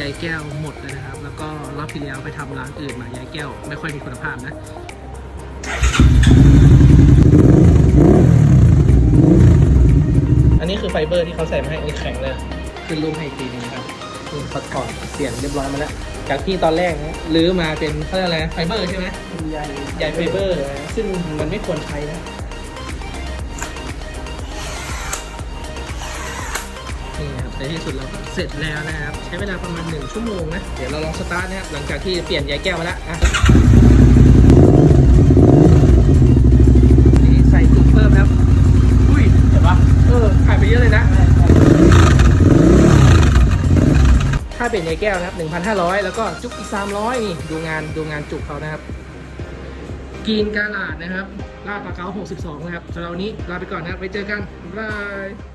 ยายแก้วหมดเลยนะครับ แล้วก็รอบที่แล้วไปทำร้านอื่นมายายแก้วไม่ค่อยมีคุณภาพนะอันนี้คือไฟเบอร์ที่เขาใส่มาให้แข็งเลยขึ้นรูปให้ทีนึงครับนี่เขถอดเปลี่ยนเรียบร้อยมาแล้ว จากที่ตอนแรกนะรื้อมาเป็นเขาเรียกอะไรไฟเบอร์ใช่ไหมใยใยไฟเบอร์ ซึ่งมันไม่ควรใช้นะ ในที่สุดเราก็เสร็จแล้วนะครับ ใช้เวลาประมาณ1ชั่วโมงนะ เดี๋ยวเราลองสตาร์ทนะครับ หลังจากที่เปลี่ยนใยแก้วมาแล้วนะนี่ใส่จุกเพิ่มนะอุ้ยเห็นปะเออขายไปเยอะเลยนะค่าเปลี่ยนใยแก้วนะครับ 1,500 แล้วก็จุกอีก 300 นี่ดูงานดูงานจุกเขานะครับกีนกาลาดนะครับลาดปลาเก๋า62 นะครับสำหรับวันนี้ลาไปก่อนนะครับไว้เจอกัน บ๊ายบาย